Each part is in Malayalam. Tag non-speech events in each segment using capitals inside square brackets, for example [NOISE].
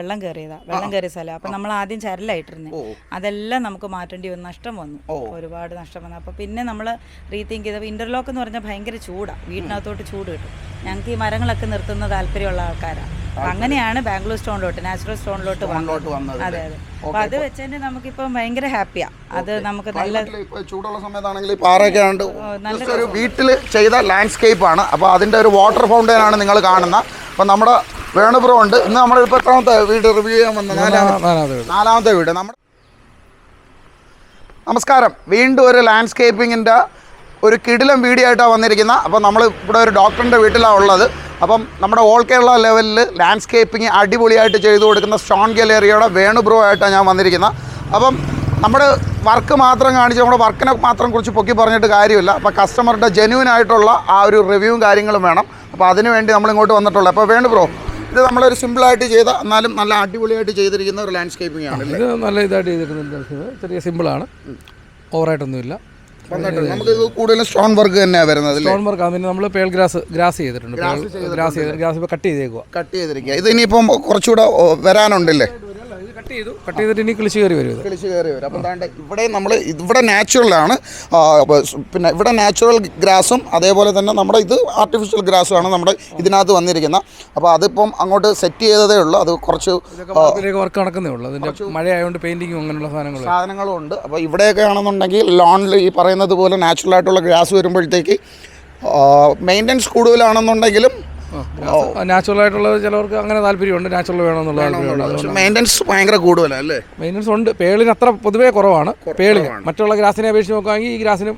വെള്ളം കയറിയതാ വെള്ളം കയറിയ സ്ഥലം. അപ്പൊ നമ്മൾ ആദ്യം ചരലായിട്ടിരുന്നേ. അതെല്ലാം നമുക്ക് മാറ്റേണ്ടി വന്നു. നഷ്ടം വന്നു. ഒരുപാട് നഷ്ടം വന്നു. അപ്പൊ പിന്നെ നമ്മൾ റീതിങ്ക് ചെയ്തപ്പോൾ ഇന്റർലോക്ക് എന്ന് പറഞ്ഞാൽ ഭയങ്കര ചൂടാ. വീട്ടിനകത്തോട്ട് ചൂട് കിട്ടും. ഞങ്ങൾക്ക് ഈ മരങ്ങളൊക്കെ നിർത്തുന്ന താല്പര്യമുള്ള ആൾക്കാരാണ് അങ്ങനെയാണ് ബാംഗ്ലൂർ സ്റ്റോണിലോട്ട് നാച്ചുറൽ സ്റ്റോണിലോട്ട് വന്നത്. അതെ അതെ. അപ്പൊ അത് വെച്ചതിന് നമുക്കിപ്പം ഭയങ്കര ഹാപ്പിയാ. അത് നമുക്ക് നല്ല ചൂടുള്ള സമയത്താണെങ്കിൽ പാറയൊക്കെ ഉണ്ട് ഒരു വീട്ടിൽ ചെയ്ത ലാൻഡ്സ്കേപ്പ് ആണ്. അപ്പോൾ അതിന്റെ ഒരു വാട്ടർ ഫൗണ്ടൈൻ ആണ് നിങ്ങൾ കാണുന്നത് അപ്പോൾ നമ്മുടെ വേണുപുരം ഉണ്ട്. ഇന്ന് നമ്മൾ ഇപ്പോൾ എത്രാമത്തെ വീട് റിവ്യൂ ചെയ്യാൻ വന്ന നാലാമത്തെ. നാലാമത്തെ വീട്. നമ്മുടെ നമസ്കാരം. വീണ്ടും ഒരു ലാൻഡ്സ്കേപ്പിങ്ങിന്റെ ഒരു കിടിലം വീഡിയോ ആയിട്ടാണ് വന്നിരിക്കുന്നത് അപ്പം നമ്മൾ ഇവിടെ ഒരു ഡോക്ടറിന്റെ വീട്ടിലാണ് ഉള്ളത്. അപ്പം നമ്മുടെ ഓൾ കേരള ലെവലിൽ ലാൻഡ്സ്കേപ്പിംഗ് അടിപൊളിയായിട്ട് ചെയ്തു കൊടുക്കുന്ന സ്റ്റോൺ ഗലേറിയയുടെ വേണുബ്രോ ആയിട്ടാണ് ഞാൻ വന്നിരിക്കുന്നത് അപ്പം നമ്മുടെ വർക്ക് മാത്രം കാണിച്ച് നമ്മുടെ വർക്കിനെ മാത്രം കുറിച്ച് പൊക്കി പറഞ്ഞിട്ട് കാര്യമില്ല. അപ്പോൾ കസ്റ്റമറുടെ ജെന്യൂൻ ആയിട്ടുള്ള ആ ഒരു റിവ്യൂവും കാര്യങ്ങളും വേണം. അപ്പോൾ അതിനുവേണ്ടി നമ്മൾ ഇങ്ങോട്ട് വന്നിട്ടുള്ളത്. അപ്പോൾ വേണു ബ്രോ ഇത് നമ്മളൊരു സിമ്പിളായിട്ട് ചെയ്ത എന്നാലും നല്ല അടിപൊളിയായിട്ട് ചെയ്തിരിക്കുന്ന ഒരു ലാൻഡ്സ്കേപ്പിംഗ് ആണ് ഇത്. നല്ല ഇതായിട്ട് ചെയ്തിരിക്കുന്നുണ്ട് ചെറിയ സിമ്പിളാണ്. ഓവറായിട്ടൊന്നുമില്ല. നമുക്ക് കൂടുതലും സ്റ്റോൺ വർക്ക് തന്നെയാണ് വരുന്നത് സ്റ്റോൺ വർക്ക് പിന്നെ നമ്മൾ പേൾ ഗ്രാസ് ഗ്രാസ് ചെയ്തിട്ടുണ്ട്. ഗ്രാസ് ചെയ്ത് ഗ്രാസ് ഇപ്പോൾ കട്ട് ചെയ്തേക്കുക കട്ട് ചെയ്തിരിക്കുക. ഇത് ഇനിയിപ്പം കുറച്ചുകൂടെ വരാനുണ്ടല്ലേ? കട്ട് ചെയ്തു. കട്ട് ചെയ്തിട്ട് ഇനി കിളിച്ച് കയറി വരും കിളിച്ച് കയറി വരും. അപ്പം താണ്ട് ഇവിടെ നമ്മൾ ഇവിടെ നാച്ചുറലാണ് പിന്നെ ഇവിടെ നാച്ചുറൽ ഗ്രാസും അതേപോലെ തന്നെ നമ്മുടെ ഇത് ആർട്ടിഫിഷ്യൽ ഗ്രാസും ആണ് നമ്മുടെ ഇതിനകത്ത് വന്നിരിക്കുന്ന അപ്പോൾ അതിപ്പം അങ്ങോട്ട് സെറ്റ് ചെയ്തതേ ഉള്ളൂ. അത് കുറച്ച് വർക്ക് നടക്കുന്നേ ഉള്ളൂ. അതിന്റെ മഴയായതുകൊണ്ട് പെയിന്റിങ്ങും അങ്ങനെയുള്ള സാധനങ്ങൾ സാധനങ്ങളും ഉണ്ട്. അപ്പോൾ ഇവിടെയൊക്കെ ആണെന്നുണ്ടെങ്കിൽ ലോണിൽ ഈ പറയുന്നത് പോലെ നാച്ചുറൽ ആയിട്ടുള്ള ഗ്രാസ് വരുമ്പോഴത്തേക്ക് മെയിന്റനൻസ് കൂടുതലാണെന്നുണ്ടെങ്കിലും നാച്ചുറൽ ആയിട്ടുള്ളത് ചിലവർക്ക് അങ്ങനെ താല്പര്യമുണ്ട് നാച്ചുറൽ വേണമെന്നുള്ള താല്പര്യമുണ്ട്. മെയിന്റനൻസ് ഭയങ്കര കൂടുതലല്ലേ? മെയിന്റനൻസ് ഉണ്ട്. പേളിന് അത്ര പൊതുവേ കുറവാണ്. പേളിന്. മറ്റുള്ള ഗ്രാസിനെ അപേക്ഷിച്ച് നോക്കുകയാണെങ്കിൽ ഈ ഗ്രാസിന്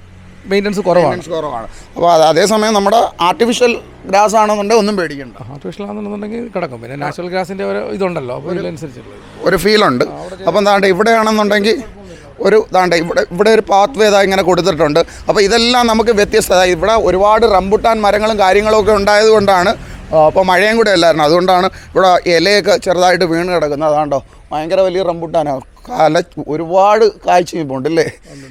മെയിന്റനൻസ് കുറവാണ്. കുറവാണ്. അപ്പോൾ അത് അതേസമയം നമ്മുടെ ആർട്ടിഫിഷ്യൽ ഗ്രാസ് ആണെന്നുണ്ടെങ്കിൽ ഒന്നും പേടിക്കണ്ട. ആർട്ടിഫിഷ്യൽ ആണെന്നുണ്ടെങ്കിൽ കിടക്കും. പിന്നെ നാച്ചുറൽ ഗ്രാസിന്റെ ഒരു ഇതുണ്ടല്ലോ. അപ്പോൾ ഇതിനനുസരിച്ച് ഒരു ഫീലുണ്ട് അപ്പം താണ്ട ഇവിടെയാണെന്നുണ്ടെങ്കിൽ ഒരു താണ്ട ഇവിടെ ഇവിടെ ഒരു പാത്ത് വേ ഇങ്ങനെ കൊടുത്തിട്ടുണ്ട്. അപ്പോൾ ഇതെല്ലാം നമുക്ക് വ്യത്യസ്തത. ഇവിടെ ഒരുപാട് റംബുട്ടാൻ മരങ്ങളും കാര്യങ്ങളും ഒക്കെ ഉണ്ടായതുകൊണ്ടാണ് അപ്പോൾ മഴയും കൂടെ അല്ലായിരുന്നു. അതുകൊണ്ടാണ് ഇവിടെ ഇലയൊക്കെ ചെറുതായിട്ട് വീണ് കിടക്കുന്നത്. അതാണ്ടോ? ഭയങ്കര വലിയ റംബുട്ടാനാണ് കാല ഒരുപാട് കാഴ്ച ഇപ്പോൾ ഉണ്ടല്ലേ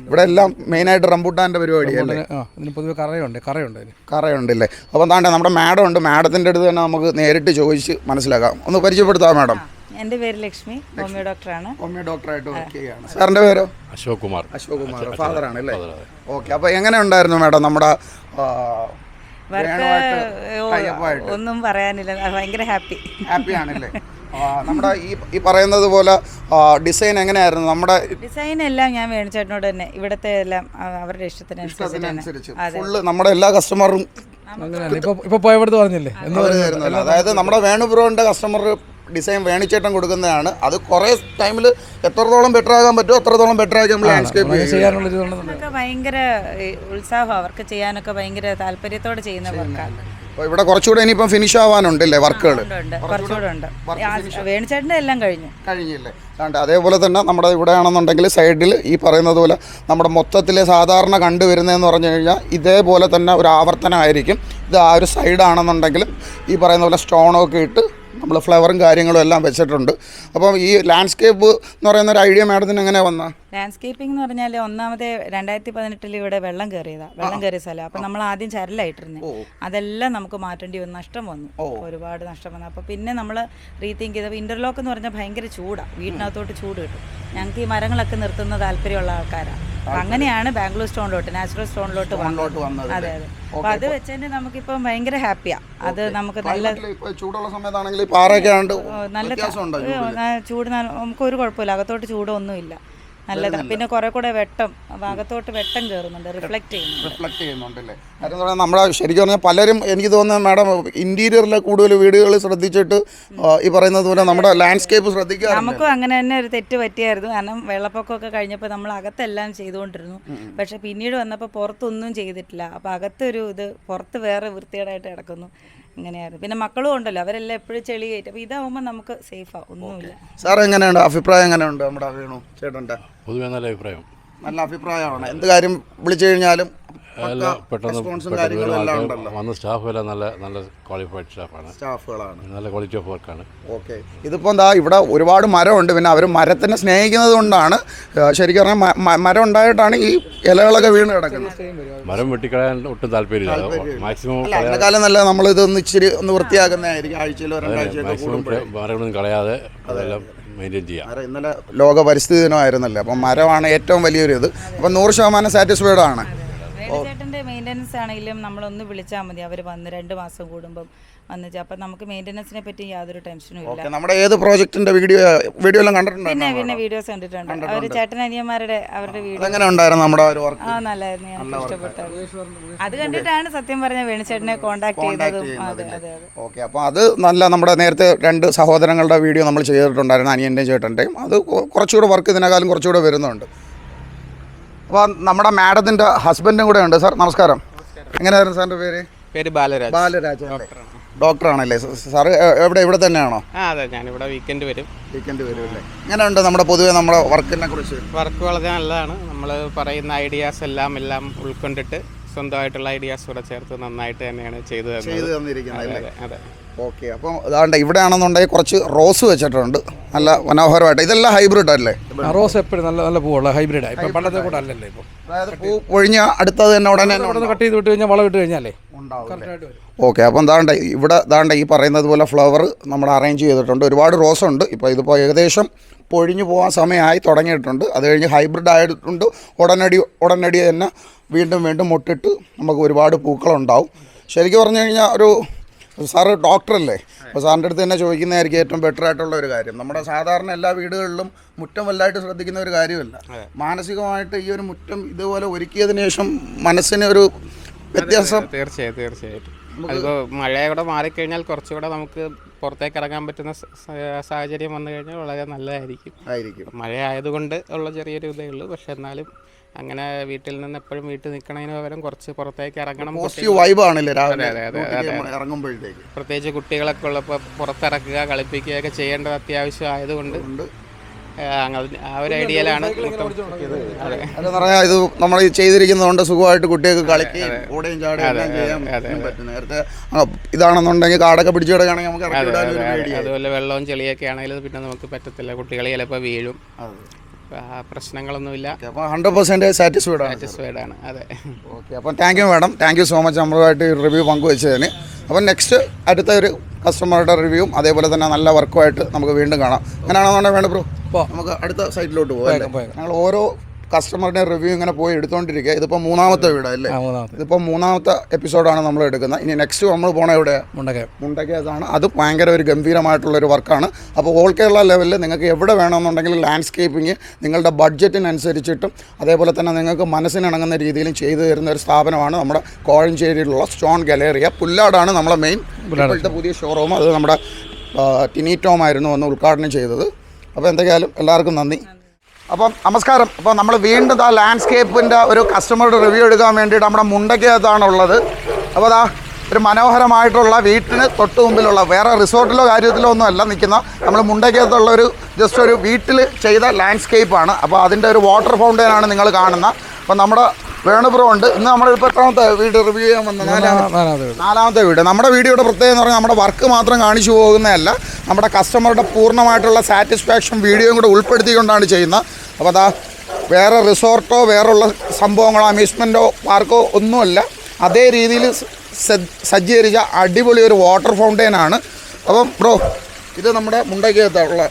ഇവിടെ എല്ലാം മെയിനായിട്ട് റംബുട്ടാന്റെ പരിപാടിയല്ലേ? ആ ഇതിന് പൊതുവെ കറയുണ്ട് കറയുണ്ട് അതിന്. കറയുണ്ടല്ലേ അപ്പോൾ താണ്ട നമ്മുടെ മാഡം ഉണ്ട്. മാഡത്തിന്റെ അടുത്ത് തന്നെ നമുക്ക് നേരിട്ട് ചോദിച്ച് മനസ്സിലാക്കാം. ഒന്ന് പരിചയപ്പെടുത്താം മാഡം. എന്റെ പേര് ലക്ഷ്മി ഹോമിയോ ഡോക്ടറാണ്. ഹോമിയോ ഡോക്ടറായിട്ട് വർക്ക് ചെയ്യുകയാണ്. സാറിന്റെ പേരോ? അശോക് കുമാർ. അശോക് കുമാർ ഫാദർ ആണ് അല്ലേ? ഓക്കെ അപ്പോൾ എങ്ങനെ ഉണ്ടായിരുന്നു മാഡം നമ്മുടെ വർക്ക് ഒന്നും പറയാനില്ല. ഭയങ്കര ഹാപ്പി. ഹാപ്പി ആണല്ലേ? നമ്മുടെ ഈ ഈ പറയുന്നത് പോലെ ഡിസൈൻ എങ്ങനെയായിരുന്നു? നമ്മുടെ ഡിസൈൻ എല്ലാം ഞാൻ വേണിച്ചേട്ടനോട് തന്നെ. ഇവിടുത്തെ എല്ലാം അവരുടെ ഇഷ്ടത്തിനനുസരിച്ച് തന്നെ. ഇഷ്ടത്തിനനുസരിച്ച്. ഫുള്ള് നമ്മുടെ എല്ലാ കസ്റ്റമറും ഇപ്പോൾ പോയവിടുത്ത് പറഞ്ഞില്ലേ? അതായത് നമ്മുടെ വേണുപുരോന്റെ കസ്റ്റമർ ഡിസൈൻ വേണിച്ചേട്ടൻ കൊടുക്കുന്നതാണ്. അത് കുറേ ടൈമിൽ എത്രത്തോളം ബെറ്റർ ആകാൻ പറ്റുമോ അത്രത്തോളം ബെറ്റർ ആക്കി നമ്മൾ ലാൻഡ്സ്കേപ്പ് ചെയ്യാനുള്ള ഭയങ്കര ഉത്സാഹം അവർക്ക് ചെയ്യാനൊക്കെ ഭയങ്കര താല്പര്യത്തോടെ ചെയ്യുന്ന വർക്കാണ് അപ്പോൾ ഇവിടെ കുറച്ചുകൂടെ ഇനിയിപ്പം ഫിനിഷ് ആവാനുണ്ടല്ലേ വർക്കുകൾ വേണിച്ചേട്ടന്റെ എല്ലാം കഴിഞ്ഞു. കഴിഞ്ഞില്ലേ? അതേപോലെ തന്നെ നമ്മുടെ ഇവിടെ ആണെന്നുണ്ടെങ്കിൽ സൈഡിൽ ഈ പറയുന്നത് പോലെ നമ്മുടെ മൊത്തത്തിൽ സാധാരണ കണ്ടുവരുന്നതെന്ന് പറഞ്ഞു കഴിഞ്ഞാൽ ഇതേപോലെ തന്നെ ഒരു ആവർത്തനമായിരിക്കും. ഇത് ആ ഒരു സൈഡാണെന്നുണ്ടെങ്കിലും ഈ പറയുന്ന പോലെ സ്റ്റോണൊക്കെ ഇട്ട് നമ്മൾ ഫ്ലവറും കാര്യങ്ങളും എല്ലാം വെച്ചിട്ടുണ്ട്. അപ്പം ഈ ലാൻഡ്സ്കേപ്പ് എന്ന് പറയുന്ന ഒരു ഐഡിയ മാഡത്തിന് എങ്ങനെ വന്ന? ലാൻഡ്സ്കേപ്പിംഗ് എന്ന് പറഞ്ഞാൽ ഒന്നാമത് രണ്ടായിരത്തി പതിനെട്ടിൽ ഇവിടെ വെള്ളം കയറിയതാണ് വെള്ളം കയറിയ സ്ഥലം. അപ്പം നമ്മൾ ആദ്യം ചരലായിട്ടിരുന്നു. അതെല്ലാം നമുക്ക് മാറ്റേണ്ടി വന്നു. നഷ്ടം വന്നു. ഒരുപാട് നഷ്ടം വന്നു. അപ്പോൾ പിന്നെ നമ്മൾ റീതിങ്ക് ചെയ്തപ്പോൾ ഇന്റർലോക്ക് എന്ന് പറഞ്ഞാൽ ഭയങ്കര ചൂടാണ് വീടിനകത്തോട്ട് ചൂട് കിട്ടും. ഞങ്ങൾക്ക് ഈ മരങ്ങളൊക്കെ നിർത്തുന്ന താല്പര്യമുള്ള ആൾക്കാരാണ് അങ്ങനെയാണ് ബാംഗ്ലൂർ സ്റ്റോണിലോട്ട് നാച്ചുറൽ സ്റ്റോണിലോട്ട് വന്നത്. വന്നത് അതെ അതെ. അപ്പൊ അത് വെച്ചതിന് നമുക്കിപ്പം ഭയങ്കര ഹാപ്പിയാ. അത് നമുക്ക് നല്ല ചൂടുള്ള സമയത്താണെങ്കിൽ പാറയൊക്കെ നല്ല ചൂട് നമുക്ക് ഒരു കുഴപ്പമില്ല. അകത്തോട്ട് ചൂടൊന്നുമില്ല. നല്ലതാണ് പിന്നെ കുറെ കൂടെ വെട്ടം ഭാഗത്തോട്ട് വെട്ടം കയറുന്നുണ്ട് റിഫ്ലക്ട് ചെയ്യുന്നുണ്ട്. റിഫ്ലക്ട് ചെയ്യുന്നുണ്ടല്ലേ? കാര്യം എന്ന് പറഞ്ഞാൽ നമ്മുടെ ശരിക്കും പറഞ്ഞാൽ പലരും എനിക്ക് തോന്നുന്നത് മാഡം ഇന്റീരിയറിലെ കൂടുതൽ വീടുകൾ ശ്രദ്ധിച്ചിട്ട് ഈ പറയുന്നത് പോലെ നമ്മുടെ ലാൻഡ്സ്കേപ്പ് ശ്രദ്ധിക്കുക നമുക്കും അങ്ങനെ തന്നെ ഒരു തെറ്റ് പറ്റിയായിരുന്നു. കാരണം വെള്ളപ്പൊക്കമൊക്കെ കഴിഞ്ഞപ്പോൾ നമ്മൾ അകത്തെല്ലാം ചെയ്തുകൊണ്ടിരുന്നു. പക്ഷെ പിന്നീട് വന്നപ്പോൾ പുറത്തൊന്നും ചെയ്തിട്ടില്ല. അപ്പോൾ അകത്തൊരു ഇത് പുറത്ത് വേറെ വൃത്തികേടായിട്ട് കിടക്കുന്നു. ഇങ്ങനെയായിരുന്നു പിന്നെ മക്കളും ഉണ്ടല്ലോ അവരെല്ലാം എപ്പോഴും ചെളി കയറ്റും. അപ്പോൾ ഇതാവുമ്പോൾ നമുക്ക് സേഫാണ് ഒന്നുമില്ല. സാർ എങ്ങനെയുണ്ട്? അഭിപ്രായം എങ്ങനെയുണ്ട് നമ്മുടെ വേണു ചേട്ടന്റെ? പൊതുവെ നല്ല അഭിപ്രായം. നല്ല അഭിപ്രായമാണ്. എന്ത് കാര്യം വിളിച്ചു കഴിഞ്ഞാലും പെട്ടെന്ന് പെട്ടെന്ന് വന്ന സ്റ്റാഫ് എല്ലാം നല്ല നല്ല ക്വാളിഫൈഡ് സ്റ്റാഫാണ് സ്റ്റാഫുകളാണ്. നല്ല ക്വാളിറ്റി ഓഫ് വർക്കാണ് ഓക്കെ. ഇതിപ്പോൾ എന്താ ഇവിടെ ഒരുപാട് മരമുണ്ട്. പിന്നെ അവർ മരത്തിനെ സ്നേഹിക്കുന്നത് കൊണ്ടാണ് ശരിക്കും പറഞ്ഞാൽ മരം ഉണ്ടായിട്ടാണ് ഈ ഇലകളൊക്കെ വീണ് കിടക്കുന്നത്. മരം വെട്ടിക്കളയാൻ ഒട്ടും താല്പര്യമില്ല. മാക്സിമം കാലം നല്ല നമ്മൾ ഇതൊന്ന് ഇച്ചിരി ഒന്ന് വൃത്തിയാക്കുന്നതായിരിക്കും. ആഴ്ചയിലോ രണ്ടാഴ്ചയിലോ മരങ്ങളൊന്നും കളയാതെ അതെല്ലാം മെയിന്റെയിൻ ചെയ്യാം. മരം ഇന്നലെ ലോക പരിസ്ഥിതി ദിനമായിരുന്നല്ലേ? അപ്പം മരമാണ് ഏറ്റവും വലിയൊരു ഇത്. അപ്പം നൂറ് ശതമാനം സാറ്റിസ്ഫൈഡ് ആണ്. വേണുചേട്ടന്റെ മെയിന്റനൻസ് ആണെങ്കിലും നമ്മളൊന്ന് വിളിച്ചാൽ മതി. അവർ വന്ന് രണ്ട് മാസം കൂടുമ്പം വന്ന് ചെ- അപ്പം നമുക്ക് മെയിന്റനൻസിനെ പറ്റി യാതൊരു ടെൻഷനും ഇല്ല. നമ്മുടെ ഏത് പ്രോജക്റ്റിന്റെ വീഡിയോ വീഡിയോ എല്ലാം കണ്ടിട്ടുണ്ട് പിന്നെ പിന്നെ വീഡിയോസ് കണ്ടിട്ടുണ്ട്. അവർ ചേട്ടൻ അനിയന്മാരുടെ അവരുടെ വീഡിയോ. എങ്ങനെ ഉണ്ടായിരുന്നു നമ്മുടെ ഒരു വർക്ക് ആ നല്ലായിരുന്നു. ഞാൻ ഇഷ്ടപ്പെട്ടത് അത് കണ്ടിട്ടാണ് സത്യം പറഞ്ഞ വേണുചേട്ടനെ കോണ്ടാക്ട് ചെയ്തതും അതെ അതെ ഓക്കെ അപ്പോൾ അത് നല്ല നമ്മുടെ നേരത്തെ രണ്ട് സഹോദരങ്ങളുടെ വീഡിയോ നമ്മൾ ചെയ്തിട്ടുണ്ടായിരുന്നു അനിയന്റെയും ചേട്ടന്റെയും അത് കുറച്ചുകൂടെ വർക്ക് ഇതിനേക്കാളും കുറച്ചുകൂടെ വരുന്നുണ്ട്. അപ്പോൾ നമ്മുടെ മാഡത്തിന്റെ ഹസ്ബൻഡും കൂടെ ഉണ്ട്. സാർ നമസ്കാരം. എങ്ങനെയായിരുന്നു സാറിന്റെ പേര്? പേര് ബാലരാജ്. ബാലരാജ് ഡോക്ടറാണല്ലേ? സാറ് എവിടെ ഇവിടെ തന്നെയാണോ? ആ അതെ ഞാനിവിടെ വീക്കെൻഡ് വരും. വീക്കെൻഡ് വരും അല്ലേ? എങ്ങനെയുണ്ട് നമ്മുടെ പൊതുവെ നമ്മുടെ വർക്കിനെ കുറിച്ച്? വർക്ക് വളരെ നല്ലതാണ്. നമ്മൾ പറയുന്ന ഐഡിയാസ് എല്ലാം എല്ലാം ഉൾക്കൊണ്ടിട്ട് സ്വന്തമായിട്ടുള്ള ഐഡിയാസ് കൂടെ ചേർത്ത് നന്നായിട്ട് തന്നെയാണ് ചെയ്തു ചെയ്ത് ചെയ്തു തന്നിരിക്കുന്നത് അതെ. ഓക്കെ അപ്പോൾ അതാണ്ട് ഇവിടെയാണെന്നുണ്ടെങ്കിൽ കുറച്ച് റോസ് വെച്ചിട്ടുണ്ട്. നല്ല മനോഹരമായിട്ട്. ഇതെല്ലാം ഹൈബ്രിഡ് അല്ലേ? റോസ് എപ്പോഴും നല്ല നല്ല പൂവുള്ള ഹൈബ്രിഡാണ് ഇപ്പം പണ്ടത്തെ കൂടെ അല്ലല്ലേ ഇപ്പോൾ അതായത് പൂ പൊഴിഞ്ഞ അടുത്തത് തന്നെ ഉടനെ തന്നെ കട്ട് ചെയ്ത് വിട്ട് കഴിഞ്ഞാൽ വളം ഇട്ട് കഴിഞ്ഞാലേ ഓക്കെ അപ്പം ദാണ്ട ഇവിടെ ദാണ്ട ഈ പറയുന്നത് പോലെ ഫ്ലവർ നമ്മൾ അറേഞ്ച് ചെയ്തിട്ടുണ്ട്. ഒരുപാട് റോസ് ഉണ്ട്. ഇപ്പോൾ ഇതിപ്പോൾ ഏകദേശം പൊഴിഞ്ഞു പോകാൻ സമയമായി തുടങ്ങിയിട്ടുണ്ട്. അത് കഴിഞ്ഞ് ഹൈബ്രിഡ് ആയിട്ടുണ്ട്. ഉടനടി ഉടനടി തന്നെ വീണ്ടും വീണ്ടും മുട്ടിട്ട് നമുക്ക് ഒരുപാട് പൂക്കളുണ്ടാവും. ശരിക്കും പറഞ്ഞു കഴിഞ്ഞാൽ ഒരു സാറ് ഡോക്ടറല്ലേ? അപ്പോൾ സാറിന്റെ അടുത്ത് തന്നെ ചോദിക്കുന്നതായിരിക്കും ഏറ്റവും ബെറ്റർ ആയിട്ടുള്ള ഒരു കാര്യം. നമ്മുടെ സാധാരണ എല്ലാ വീടുകളിലും മുറ്റം വലുതായിട്ട് ശ്രദ്ധിക്കുന്ന ഒരു കാര്യമല്ല. മാനസികമായിട്ട് ഈ ഒരു മുറ്റം ഇതുപോലെ ഒരുക്കിയതിന് ശേഷം മനസ്സിന് ഒരു വ്യത്യാസം തീർച്ചയായും തീർച്ചയായിട്ടും. അതിപ്പോൾ മഴ കൂടെ മാറിക്കഴിഞ്ഞാൽ കുറച്ചുകൂടെ നമുക്ക് പുറത്തേക്ക് ഇറങ്ങാൻ പറ്റുന്ന സാഹചര്യം വന്നു കഴിഞ്ഞാൽ വളരെ നല്ലതായിരിക്കും. ആയിരിക്കും. മഴ ആയതുകൊണ്ട് ഉള്ള ചെറിയൊരു ഇതേ ഉള്ളൂ. പക്ഷെ എന്നാലും അങ്ങനെ വീട്ടിൽ നിന്ന് എപ്പോഴും വീട്ടിൽ നിൽക്കണതിന് പകരം കുറച്ച് പുറത്തേക്ക് ഇറങ്ങണം. പോസിറ്റീവ് വൈബ് ആണല്ലേ രാവിലെ ഇറങ്ങുമ്പോഴത്തേക്ക്. പ്രത്യേകിച്ച് കുട്ടികളൊക്കെ ഉള്ളപ്പോൾ പുറത്തിറക്കുക കളിപ്പിക്കുകയൊക്കെ ചെയ്യേണ്ടത് അത്യാവശ്യം ആയതുകൊണ്ട്. ആ, ഒരു ഐഡിയയിലാണ് ഇത്. അതെ. പറഞ്ഞാൽ ഇത് നമ്മൾ ചെയ്തിരിക്കുന്നതുകൊണ്ട് സുഖമായിട്ട് കുട്ടികൾക്ക് കളിക്കുകയും ഓടുകയും ചാടുകയും എല്ലാം ചെയ്യാൻ പറ്റും. നേരത്തെ ഇതാണെന്നുണ്ടെങ്കിൽ കാടൊക്കെ പിടിച്ചു കിടക്കുകയാണെങ്കിൽ നമുക്ക് അതുപോലെ വെള്ളവും ചെളിയൊക്കെ ആണെങ്കിലും പിന്നെ നമുക്ക് പറ്റത്തില്ല. കുട്ടികൾ ചിലപ്പോൾ വീഴും. പ്രശ്നങ്ങളൊന്നുമില്ല. അപ്പോൾ ഹൺഡ്രഡ് പെർസെന്റേജ് സാറ്റിസ്ഫൈഡ് ആണ്. സാറ്റിസ്ഫൈഡ് ആണ് അതെ. ഓക്കെ അപ്പം thank you madam thank you so much നമ്മളുമായിട്ട് റിവ്യൂ പങ്കുവച്ചതിന്. അപ്പം നെക്സ്റ്റ് അടുത്ത ഒരു കസ്റ്റമറുടെ റിവ്യൂവും അതേപോലെ തന്നെ നല്ല വർക്കുമായിട്ട് നമുക്ക് വീണ്ടും കാണാം. അങ്ങനെയാണെന്നുണ്ടെങ്കിൽ വേണ്ട ബ്രോ പോ. നമുക്ക് അടുത്ത സൈറ്റിലോട്ട് പോകാം. ഞങ്ങൾ ഓരോ കസ്റ്റമറുടെ റിവ്യൂ ഇങ്ങനെ പോയി എടുത്തോണ്ടിരിക്കുക. ഇതിപ്പോൾ മൂന്നാമത്തെ വീടല്ലേ ഇതിപ്പോ മൂന്നാമത്തെ. ഇതിപ്പോൾ മൂന്നാമത്തെ എപ്പിസോഡാണ് നമ്മൾ എടുക്കുന്നത്. ഇനി നെക്സ്റ്റ് നമ്മൾ പോണ എവിടെ? മുണ്ടക്കയം. മുണ്ടക്കേതാണ് അത് ഭയങ്കര ഒരു ഗംഭീരമായിട്ടുള്ള ഒരു വർക്കാണ്. അപ്പോൾ ഓൾ കേരള ലെവലിൽ നിങ്ങൾക്ക് എവിടെ വേണമെന്നുണ്ടെങ്കിൽ ലാൻഡ്സ്കേപ്പിംഗ് നിങ്ങളുടെ ബഡ്ജറ്റിനനുസരിച്ചിട്ടും അതേപോലെ തന്നെ നിങ്ങൾക്ക് മനസ്സിനിണങ്ങുന്ന രീതിയിലും ചെയ്തു തരുന്ന ഒരു സ്ഥാപനമാണ് നമ്മുടെ കോഴഞ്ചേരിയിലുള്ള സ്റ്റോൺ ഗലേറിയ പുല്ലാടാണ് നമ്മളെ മെയിൻ ഇപ്പോഴത്തെ പുതിയ ഷോറൂം അത് നമ്മുടെ ടിനി ടോം ആയിരുന്നു ഒന്ന് ഉദ്ഘാടനം ചെയ്തത്. അപ്പോൾ എന്തൊക്കെയായാലും എല്ലാവർക്കും നന്ദി. അപ്പം നമസ്കാരം. അപ്പോൾ നമ്മൾ വീണ്ടും ആ ലാൻഡ്സ്കേപ്പിന്റെ ഒരു കസ്റ്റമറുടെ റിവ്യൂ എടുക്കാൻ വേണ്ടിയിട്ട് നമ്മുടെ മുണ്ടയ്ക്കകത്താണുള്ളത് അപ്പോൾ അതാ ഒരു മനോഹരമായിട്ടുള്ള വീട്ടിന് തൊട്ട് മുമ്പിലുള്ള വേറെ റിസോർട്ടിലോ കാര്യത്തിലോ ഒന്നും അല്ല നിൽക്കുന്ന നമ്മൾ മുണ്ടയ്ക്കകത്തുള്ള ഒരു ജസ്റ്റ് ഒരു വീട്ടിൽ ചെയ്ത ലാൻഡ്സ്കേപ്പാണ് അപ്പോൾ അതിന്റെ ഒരു വാട്ടർ ഫൗണ്ടൈനാണ് നിങ്ങൾ കാണുന്നത്. അപ്പോൾ നമ്മുടെ വേണുപുരം ഉണ്ട്. ഇന്ന് നമ്മളിപ്പോൾ എത്രാമത്തെ വീട് റിവ്യൂ ചെയ്യാൻ വന്ന നാലാമത്തെ നാലാമത്തെ വീട്. നമ്മുടെ വീഡിയോയുടെ പ്രത്യേകത എന്ന് പറഞ്ഞാൽ നമ്മുടെ വർക്ക് മാത്രം കാണിച്ചു പോകുന്നതല്ല. നമ്മുടെ കസ്റ്റമറുടെ പൂർണമായിട്ടുള്ള സാറ്റിസ്ഫാക്ഷൻ വീഡിയോയും കൂടെ ഉൾപ്പെടുത്തിക്കൊണ്ടാണ് ചെയ്യുന്നത്. അപ്പോൾ അതാ വേറെ റിസോർട്ടോ വേറെയുള്ള സംഭവങ്ങളോ അമ്യൂസ്മെന്റോ പാർക്കോ ഒന്നുമല്ല. അതേ രീതിയിൽ സജ്ജീകരിച്ച അടിപൊളി ഒരു വാട്ടർ ഫൗണ്ടെയിനാണ് അപ്പം ബ്രോ ഇത് നമ്മുടെ മുണ്ടക്കയത്തുള്ള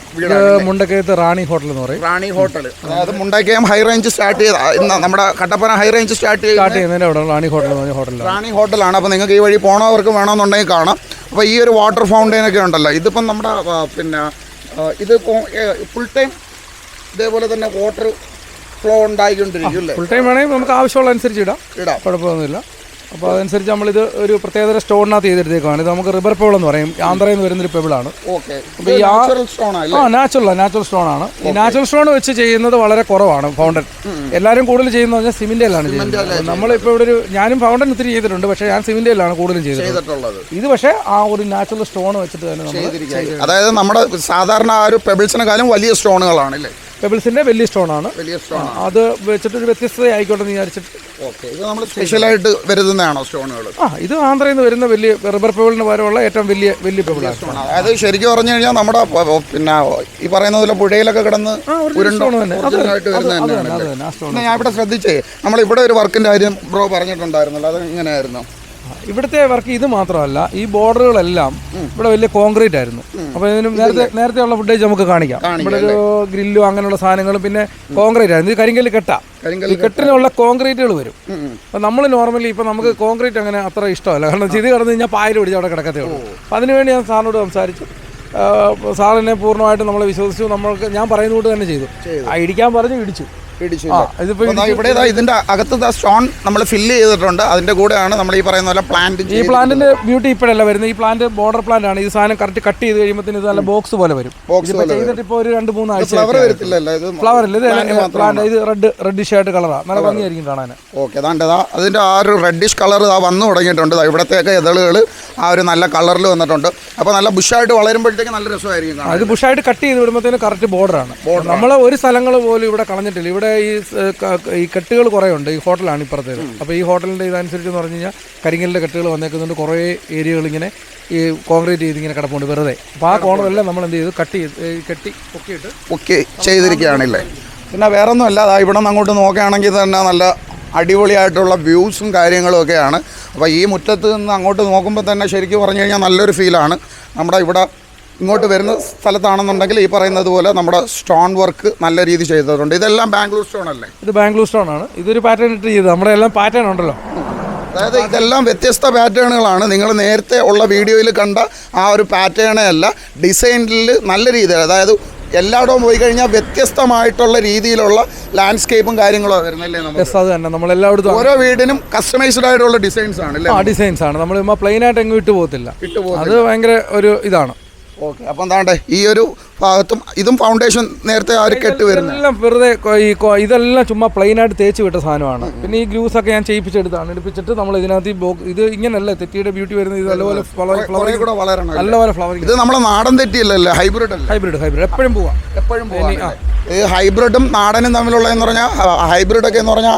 മുണ്ടക്കയത്ത് റാണി ഹോട്ടൽ എന്ന് പറയും. റാണി ഹോട്ടൽ. അതായത് മുണ്ടക്കയം ഹൈ റേഞ്ച് സ്റ്റാർട്ട് ചെയ്ത ഇന്ന് നമ്മുടെ Kattappana high range start start ചെയ്യുന്നതിന്റെ അവിടെ റാണി ഹോട്ടൽ എന്ന് പറഞ്ഞ റാണി ഹോട്ടലാണ്. അപ്പോൾ നിങ്ങൾക്ക് ഈ വഴി പോണവർക്ക് വേണമെന്നുണ്ടെങ്കിൽ കാണാം. അപ്പോൾ ഈ ഒരു വാട്ടർ ഫൗണ്ടൈൻ ഒക്കെ ഉണ്ടല്ലോ ഇതിപ്പം നമ്മുടെ പിന്നെ ഇത് ഫുൾ ടൈം ഇതേപോലെ തന്നെ വാട്ടർ ഫ്ലോ ഉണ്ടായിക്കൊണ്ടിരിക്കും ഫുൾ ടൈം വേണമെങ്കിൽ നമുക്ക് ആവശ്യമുള്ള അനുസരിച്ച് ഇടാം. ഇടാം. കുഴപ്പമൊന്നുമില്ല. അപ്പോൾ അതനുസരിച്ച് നമ്മളിത് ഒരു പ്രത്യേകതര സ്റ്റോണിനകത്ത് ചെയ്തെടുത്തേക്കാണ് ഇത് നമുക്ക് റിബർ പെബിൾ എന്ന് പറയും. ആന്ധ്രയിൽ നിന്ന് വരുന്നൊരു പെബിളാണ് ഓക്കെ. അപ്പോൾ ഈ ആ നാച്ചുറൽ ആ നാച്ചുറൽ നാച്ചുറൽ സ്റ്റോൺ ആണ്. ഈ നാച്ചുറൽ സ്റ്റോൺ വെച്ച് ചെയ്യുന്നത് വളരെ കുറവാണ് ഫൗണ്ടൻ എല്ലാവരും കൂടുതൽ ചെയ്യുന്നത് പറഞ്ഞാൽ സിമിന്റെയിലാണ് ചെയ്യുന്നത്. നമ്മളിപ്പോൾ ഇവിടെ ഒരു ഞാനും ഫൗണ്ടൻ ഒത്തിരി ചെയ്തിട്ടുണ്ട് പക്ഷേ ഞാൻ സിമിന്റെയിലാണ് കൂടുതലും ചെയ്തിട്ടുള്ളത്. ഇത് പക്ഷേ ആ ഒരു നാച്ചുറൽ സ്റ്റോൺ വെച്ചിട്ട് തന്നെ നമ്മൾ അതായത് നമ്മുടെ സാധാരണ ആ ഒരു പെബിൾസിനെക്കാളും വലിയ സ്റ്റോണുകളാണ് അല്ലേ? പെബിൾസിന്റെ വലിയ സ്റ്റോൺ ആണ്. വലിയ സ്റ്റോൺ അത് വെച്ചിട്ട് ഒരു വ്യത്യസ്തത ആയിക്കോട്ടെ എന്ന് വിചാരിച്ചിട്ട്. ഓക്കെ ഇത് നമ്മൾ സ്പെഷ്യലായിട്ട് വരുന്നതാണോ സ്റ്റോണുകൾ ആ ഇത് ആന്ധ്രയിൽ നിന്ന് വരുന്ന വലിയ റബ്ബർ പെബിളിന് പകരമുള്ള ഏറ്റവും വലിയ വലിയ പെബിളാണ് അതായത് ശരിക്കും പറഞ്ഞു കഴിഞ്ഞാൽ നമ്മുടെ പിന്നെ ഈ പറയുന്ന പോലെ പുഴയിലൊക്കെ കിടന്ന് ഞാൻ ഇവിടെ ശ്രദ്ധിച്ചേ നമ്മൾ ഇവിടെ ഒരു വർക്കിന്റെ കാര്യം ബ്രോ പറഞ്ഞിട്ടുണ്ടായിരുന്നല്ലോ അത് എങ്ങനെയായിരുന്നു? ഇവിടുത്തെ വർക്ക് ഇത് മാത്രമല്ല ഈ ബോർഡറുകളെല്ലാം ഇവിടെ വലിയ കോൺക്രീറ്റ് ആയിരുന്നു. അപ്പൊ ഇതിന് നേരത്തെ നേരത്തെ ഉള്ള ഫുഡേജ് നമുക്ക് കാണിക്കാം. ഇവിടെ ഒരു ഗ്രില്ലും അങ്ങനെയുള്ള സാധനങ്ങളും പിന്നെ കോൺക്രീറ്റ് ആയിരുന്നു. ഇത് കരിങ്കല്ല് കെട്ട. ഈ കെട്ടിനുള്ള കോൺക്രീറ്റുകൾ വരും. അപ്പൊ നമ്മൾ നോർമലി ഇപ്പൊ നമുക്ക് കോൺക്രീറ്റ് അങ്ങനെ അത്ര ഇഷ്ടമല്ല. കാരണം ചെയ്ത് കടന്നു കഴിഞ്ഞാൽ പായൽ പിടിച്ച് അവിടെ കിടക്കത്തേ ഉള്ളൂ. അപ്പൊ അതിനുവേണ്ടി ഞാൻ സാറിനോട് സംസാരിച്ചു. സാറിനെ പൂർണമായിട്ടും നമ്മളെ വിശ്വസിച്ചു. നമ്മൾക്ക് ഞാൻ പറയുന്ന കൂട്ട് തന്നെ ചെയ്തു. ഇടിക്കാൻ പറഞ്ഞു ഇടിച്ചു. ഇവിടെ ഇതിന്റെ അകത്ത് സ്റ്റോൺ നമ്മൾ ഫില്ല് ചെയ്തിട്ടുണ്ട്. അതിന്റെ കൂടെയാണ് നമ്മൾ ഈ പറയുന്ന പോലെ പ്ലാന്റ് ഈ പ്ലാന്റിന്റെ ബ്യൂട്ടി ഇപ്പോഴല്ല വരുന്നത്. ഈ പ്ലാന്റ് ബോർഡർ പ്ലാന്റ് ആണ്. ഈ സാധനം കറക്റ്റ് കട്ട് ചെയ്ത് കഴിയുമ്പോൾ ഇത് നല്ല ബോക്സ് പോലെ വരും. ചെയ്തിട്ട് ഇപ്പോൾ ഒരു രണ്ട് മൂന്ന് ആഴ്ച ഫ്ലവർ ഫ്ലവർ ഇല്ല. ഇത്. പ്ലാന്റ് ഇത് റെഡ് റെഡിഷ് ആയിട്ട് കളറാണ് നല്ല ഭംഗിയായിരിക്കും കാണാൻ ഓക്കെ അതാണ്ട് അതിന്റെ ആ ഒരു റെഡിഷ് കളർ ഇതാ വന്നു തുടങ്ങിയിട്ടുണ്ട്. ഇവിടത്തെയൊക്കെ ഇതളുകൾ ആ ഒരു നല്ല കളറിൽ വന്നിട്ടുണ്ട്. അപ്പോൾ നല്ല ബുഷായിട്ട് വളരുമ്പോഴത്തേക്ക് നല്ല രസമായിരിക്കും ഇത് ബുഷായിട്ട് കട്ട് ചെയ്ത് വിടുമ്പോഴത്തേന് കറക്റ്റ് ബോർഡറാണ് നമ്മൾ ഒരു സ്ഥലങ്ങൾ പോലും ഇവിടെ കളഞ്ഞിട്ടില്ല. ഇവിടെ ഈ ഈ കെട്ടുകൾ കുറേ ഉണ്ട് ഈ ഹോട്ടലാണ് ഇപ്പുറത്തേത്. അപ്പോൾ ഈ ഹോട്ടലിന്റെ ഇതനുസരിച്ച് എന്ന് പറഞ്ഞു കഴിഞ്ഞാൽ കരിങ്കലിന്റെ കെട്ടുകൾ വന്നേക്കുന്നുണ്ട് കുറേ ഏരിയകൾ ഇങ്ങനെ ഈ കോൺക്രീറ്റ് ചെയ്ത് ഇങ്ങനെ കിടപ്പുണ്ട് വെറുതെ. അപ്പോൾ ആ കോണറെല്ലാം നമ്മൾ എന്ത് ചെയ്തു? കട്ട് ചെയ്ത് കെട്ടി പൊക്കിയിട്ട് പൊക്കി ചെയ്തിരിക്കുകയാണല്ലേ? പിന്നെ വേറെ ഒന്നും അല്ല ഇവിടെ നിന്ന് അങ്ങോട്ട് നോക്കുകയാണെങ്കിൽ തന്നെ നല്ല അടിപൊളിയായിട്ടുള്ള വ്യൂസും കാര്യങ്ങളും ഒക്കെയാണ്. അപ്പോൾ ഈ മുറ്റത്ത് നിന്ന് അങ്ങോട്ട് നോക്കുമ്പോൾ തന്നെ ശരിക്കും പറഞ്ഞു കഴിഞ്ഞാൽ നല്ലൊരു ഫീലാണ് നമ്മുടെ ഇവിടെ ഇങ്ങോട്ട് വരുന്ന സ്ഥലത്താണെന്നുണ്ടെങ്കിൽ ഈ പറയുന്നത് പോലെ നമ്മുടെ സ്റ്റോൺ വർക്ക് നല്ല രീതിയിൽ ചെയ്തിട്ടുണ്ട് ഇതെല്ലാം ബാംഗ്ലൂർ സ്റ്റോൺ അല്ലേ? ഇത് ബാംഗ്ലൂർ സ്റ്റോൺ ആണ്. ഇതൊരു പാറ്റേൺ ഇട്ട് ചെയ്ത് നമ്മുടെ എല്ലാം പാറ്റേൺ ഉണ്ടല്ലോ. അതായത് ഇതെല്ലാം വ്യത്യസ്ത പാറ്റേണുകളാണ്. നിങ്ങൾ നേരത്തെ ഉള്ള വീഡിയോയിൽ കണ്ട ആ ഒരു പാറ്റേണേ അല്ല ഡിസൈനിൽ നല്ല രീതിയിൽ അതായത് എല്ലായിടവും പോയി കഴിഞ്ഞാൽ വ്യത്യസ്തമായിട്ടുള്ള രീതിയിലുള്ള ലാൻഡ്സ്കേപ്പും കാര്യങ്ങളും വരുന്നല്ലേ യെസ് അത് തന്നെ. നമ്മൾ എല്ലായിടത്തും ഓരോ വീടിനും കസ്റ്റമൈസ്ഡ് ആയിട്ടുള്ള ഡിസൈൻസ് ആണ് ആ ഡിസൈൻസ് ആണ്. നമ്മൾ പ്ലെയിൻ ആയിട്ട് എങ്ങും ഇട്ട് പോകത്തില്ല. ഇട്ട് അത് ഭയങ്കര ഒരു ഇതാണ്. ഓക്കെ അപ്പം എന്താണ്ട് ഈ ഒരു ഭാഗത്തും ഇതും ഫൗണ്ടേഷൻ നേരത്തെ ആ ഒരു കെട്ട് വരുന്നത് എല്ലാം വെറുതെ ഈ ഇതെല്ലാം ചുമ്മാ പ്ലെയിൻ ആയിട്ട് തേച്ച് വിട്ട സാധനമാണ്. പിന്നെ ഈ ഗ്ലൂസ് ഒക്കെ ഞാൻ ചെയ്യിപ്പിച്ചെടുത്താണ് എടുപ്പിച്ചിട്ട് നമ്മൾ ഇതിനകത്ത് ബോക്സ് ഇത് ഇങ്ങനല്ലേ തെറ്റിയുടെ ബ്യൂട്ടി വരുന്നത് ഇത് നല്ലപോലെ ഫ്ലവറിംഗ് കൂടെ വളരണം? നല്ലപോലെ ഫ്ലവറിംഗ് ഇത് നമ്മളെ നാടൻ തെറ്റിയല്ലല്ലേ ഹൈബ്രിഡ് അല്ലേ? ഹൈബ്രിഡ് ഹൈബ്രിഡ് എപ്പോഴും പോവാം. എപ്പോഴും പോവാം ഈ ഹൈബ്രിഡും നാടനും തമ്മിലുള്ള എന്ന് പറഞ്ഞാൽ ഹൈബ്രിഡ് ഒക്കെ എന്ന് പറഞ്ഞാൽ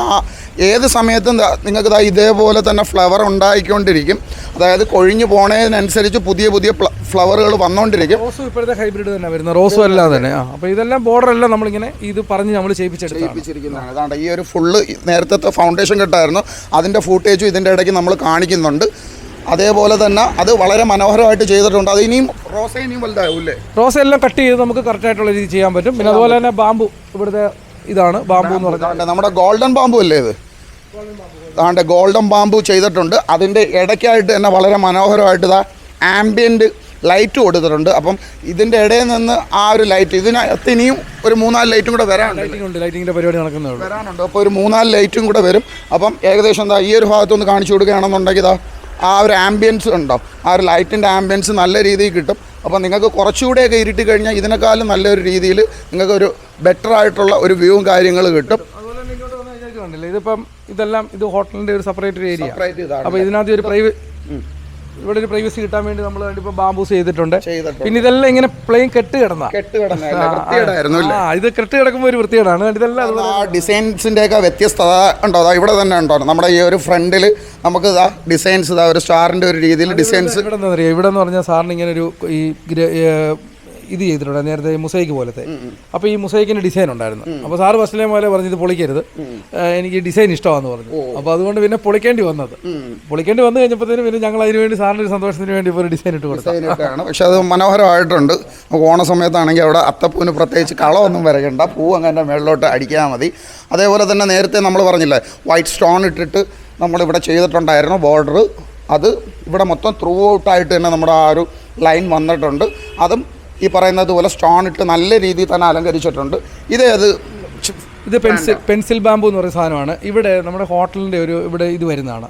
ഏത് സമയത്തും നിങ്ങൾക്ക് ദാ ഇതേപോലെ തന്നെ ഫ്ലവർ ഉണ്ടായിക്കൊണ്ടിരിക്കും. അതായത് കൊഴിഞ്ഞു പോണതിനനുസരിച്ച് പുതിയ പുതിയ ഫ്ലവറുകൾ വന്നുകൊണ്ടിരിക്കും റോസും ഇപ്പോഴത്തെ ഹൈബ്രിഡ് തന്നെ വരുന്ന റോസും എല്ലാം തന്നെ. അപ്പോൾ ഇതെല്ലാം ബോർഡർ എല്ലാം നമ്മളിങ്ങനെ ഇത് പറഞ്ഞ് നമ്മൾ ചെയ്യിപ്പിച്ചെടുത്തിരിക്കുന്നതാണ് അതാണ് ഈ ഒരു ഫുള്ള് നേരത്തെ ഫൗണ്ടേഷൻ കെട്ടായിരുന്നു. അതിന്റെ ഫൂട്ടേജും ഇതിന്റെ ഇടയ്ക്ക് നമ്മൾ കാണിക്കുന്നുണ്ട്. അതേപോലെ തന്നെ അത് വളരെ മനോഹരമായിട്ട് ചെയ്തിട്ടുണ്ട്. അത് ഇനിയും റോസ ഇനിയും വലുതാവില്ലേ? റോസ എല്ലാം കട്ട് ചെയ്ത് നമുക്ക് കറക്റ്റ് ആയിട്ടുള്ള രീതി ചെയ്യാൻ പറ്റും. പിന്നെ അതുപോലെ തന്നെ ബാമ്പു ഇവിടുത്തെ ഇതാണ് ബാമ്പു എന്ന് പറഞ്ഞാൽ നമ്മുടെ ഗോൾഡൻ ബാമ്പു അല്ലേ ഇത്? ആണ്ട് ഗോൾഡൻ ബാമ്പു ചെയ്തിട്ടുണ്ട്. അതിന്റെ ഇടയ്ക്കായിട്ട് തന്നെ വളരെ മനോഹരമായിട്ട് ഇതാ ആംബിയന്റ് ലൈറ്റ് കൊടുത്തിട്ടുണ്ട്. അപ്പം ഇതിന്റെ ഇടയിൽ നിന്ന് ആ ഒരു ലൈറ്റ് ഇതിനകത്ത് ഇനിയും ഒരു മൂന്നാൽ ലൈറ്റും കൂടെ വരാനുണ്ട്. ലൈറ്റിംഗ് ലൈറ്റിങ്ങിന്റെ പരിപാടി നടക്കുന്നുണ്ട് വരാനുണ്ട്. അപ്പോൾ ഒരു മൂന്നാൽ ലൈറ്റും കൂടെ വരും. അപ്പം ഏകദേശം എന്താ ഈ ഒരു ഭാഗത്തൊന്ന് കാണിച്ചു കൊടുക്കുകയാണെന്നുണ്ടെങ്കിൽ ഇതാ ആ ഒരു ആംബിയൻസ് ഉണ്ടോ? ആ ഒരു ലൈറ്റിന്റെ ആംബിയൻസ് നല്ല രീതിയിൽ കിട്ടും. അപ്പോൾ നിങ്ങൾക്ക് കുറച്ചുകൂടെയൊക്കെ ഇരുട്ടി കഴിഞ്ഞാൽ ഇതിനേക്കാളും നല്ലൊരു രീതിയിൽ നിങ്ങൾക്ക് ഒരു ബെറ്റർ ആയിട്ടുള്ള ഒരു വ്യൂവും കാര്യങ്ങളും കിട്ടും. ഇതിപ്പം ഇതെല്ലാം ഇത് ഹോട്ടലിന്റെ ഒരു സെപ്പറേറ്റ് ഏരിയ അപ്പൊ ഇതിനകത്ത് ഒരു പ്രൈവറ്റ് ഇവിടെ ഒരു പ്രൈവസി കിട്ടാൻ വേണ്ടി നമ്മൾ ഇപ്പോൾ ബാംബൂസ് ചെയ്തിട്ടുണ്ട്. പിന്നെ ഇതെല്ലാം ഇങ്ങനെ പ്ലെയിൻ കെട്ട് കിടന്ന കെട്ട് ആ ഇത് കെട്ട് കിടക്കുമ്പോൾ ഒരു വൃത്തികേടാണ്. ഡിസൈൻസിന്റെ ഇതെല്ലാം ആ ഡിസൈൻസിന്റെ ഒക്കെ വ്യത്യസ്തത ഉണ്ടോ? അതാ ഇവിടെ തന്നെ ഉണ്ടോ? നമ്മുടെ ഈ ഒരു ഫ്രണ്ടിൽ നമുക്ക് ഇതാ ഡിസൈൻസ് ഇതാ ഒരു സ്റ്റാറിന്റെ ഒരു രീതിയിൽ ഡിസൈൻസ് ഇവിടെ എന്താ ഇവിടെ എന്ന് പറഞ്ഞാൽ സാറിന് ഇങ്ങനെ ഒരു ഈ ഇത് ചെയ്തിട്ടുണ്ട് നേരത്തെ മുസൈക്ക് പോലത്തെ. അപ്പോൾ ഈ മുസൈക്കിന്റെ ഡിസൈൻ ഉണ്ടായിരുന്നു. അപ്പോൾ സാറ് ഫസ്റ്റിലെ പോലെ പറഞ്ഞു ഇത് പൊളിക്കരുത്. എനിക്ക് ഡിസൈൻ ഇഷ്ടമാണെന്ന് പറഞ്ഞു. അപ്പോൾ അതുകൊണ്ട് പിന്നെ പൊളിക്കേണ്ടി വന്നത്. പൊളിക്കേണ്ടി വന്നു കഴിഞ്ഞപ്പോഴത്തേനും പിന്നെ ഞങ്ങൾ അതിന് വേണ്ടി സാറിന്റെ ഒരു സന്തോഷത്തിന് വേണ്ടി ഇപ്പോൾ ഒരു ഡിസൈൻ ഇട്ട് കൊടുത്തു പക്ഷെ അത് മനോഹരമായിട്ടുണ്ട്. നമുക്ക് ഓണ സമയത്താണെങ്കിൽ അവിടെ അത്തപ്പൂവിന് പ്രത്യേകിച്ച് കളമൊന്നും വരയ്ക്കണ്ട. പൂ അങ്ങനെ മേളിലോട്ട് അടിക്കാൻ മതി. അതേപോലെ തന്നെ നേരത്തെ നമ്മൾ പറഞ്ഞില്ലേ വൈറ്റ് സ്റ്റോൺ ഇട്ടിട്ട് നമ്മളിവിടെ ചെയ്തിട്ടുണ്ടായിരുന്നു ബോർഡർ അത് ഇവിടെ മൊത്തം ത്രൂ ഔട്ടായിട്ട് തന്നെ നമ്മുടെ ആ ഒരു ലൈൻ വന്നിട്ടുണ്ട്. അതും ഈ പറയുന്നത് പോലെ സ്റ്റോൺ ഇട്ട് നല്ല രീതിയിൽ തന്നെ അലങ്കരിച്ചിട്ടുണ്ട്. ഇതേ അത് ഇത് പെൻസിൽ പെൻസിൽ ബാമ്പു എന്ന് പറയുന്ന സാധനമാണ്. ഇവിടെ നമ്മുടെ ഹോട്ടലിന്റെ ഒരു ഇവിടെ ഇത് വരുന്നതാണ്.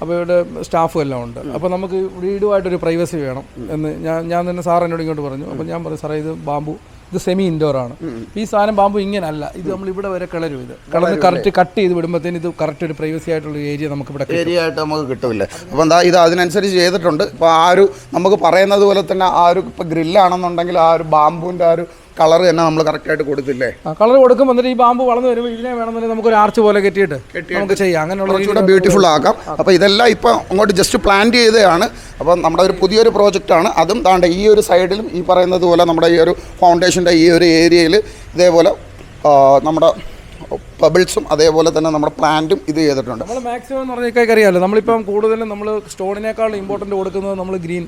അപ്പോൾ ഇവിടെ സ്റ്റാഫും എല്ലാം ഉണ്ട്. അപ്പോൾ നമുക്ക് വീടുമായിട്ടൊരു പ്രൈവസി വേണം എന്ന് ഞാൻ ഞാൻ തന്നെ സാർ എന്നോട് ഇങ്ങോട്ട് പറഞ്ഞു. അപ്പോൾ ഞാൻ പറഞ്ഞു സാറേ ഇത് ബാമ്പു ഇത് സെമി ഇൻഡോർ ആണ്. ഈ സാധനം പാമ്പ് ഇങ്ങനല്ല. ഇത് നമ്മൾ ഇവിടെ വരെ കളരും ഇത്. കളർ കറക്റ്റ് കട്ട് ചെയ്ത് വിടുമ്പോഴത്തേന് ഇത് കറക്റ്റ് ഒരു പ്രൈവസി ആയിട്ടുള്ള ഏരിയ നമുക്ക് ഇവിടെ. ഏരിയ ആയിട്ട് നമുക്ക് കിട്ടില്ല. അപ്പോൾ എന്താ ഇത് അതിനനുസരിച്ച് ചെയ്തിട്ടുണ്ട്. ഇപ്പോൾ ആ ഒരു നമുക്ക് പറയുന്നത് പോലെ തന്നെ ആ ഒരു ഇപ്പോൾ ഗ്രില്ലാണെന്നുണ്ടെങ്കിൽ ആ ഒരു ബാമ്പുവിന്റെ ആ ഒരു കളർ തന്നെ നമ്മൾ കറക്റ്റായിട്ട് കൊടുത്തില്ലേ? കളർ കൊടുക്കും എന്നിട്ട് ഈ ബാമ്പ് വളർന്നു വരുമ്പോൾ ഇതിനെ വേണമെന്നുണ്ടെങ്കിൽ നമുക്ക് ഒരു ആർച്ച് പോലെ കെട്ടിയിട്ട് നമുക്ക് ചെയ്യാം. അങ്ങനെയുള്ള കുറച്ചുകൂടെ ബ്യൂട്ടിഫുൾ ആക്കാം. അപ്പോൾ ഇതെല്ലാം ഇപ്പോൾ അങ്ങോട്ട് ജസ്റ്റ് പ്ലാൻ ചെയ്തതാണ്. അപ്പം നമ്മുടെ ഒരു പുതിയൊരു പ്രോജക്റ്റാണ് അതും താണ്ട ഈ ഒരു സൈഡിലും ഈ പറയുന്നത് പോലെ നമ്മുടെ ഈ ഒരു ഫൗണ്ടേഷന്റെ ഈ ഒരു ഏരിയയിൽ ഇതേപോലെ നമ്മുടെ പബിൾസും അതേപോലെ തന്നെ നമ്മുടെ പ്ലാന്റും ഇത് ചെയ്തിട്ടുണ്ട്. നമ്മൾ മാക്സിമം എന്ന് പറഞ്ഞാൽ അറിയാമല്ലോ നമ്മളിപ്പം കൂടുതലും നമ്മൾ സ്റ്റോണിനേക്കാൾ ഇമ്പോർട്ടന്റ് കൊടുക്കുന്നത് നമ്മൾ ഗ്രീൻ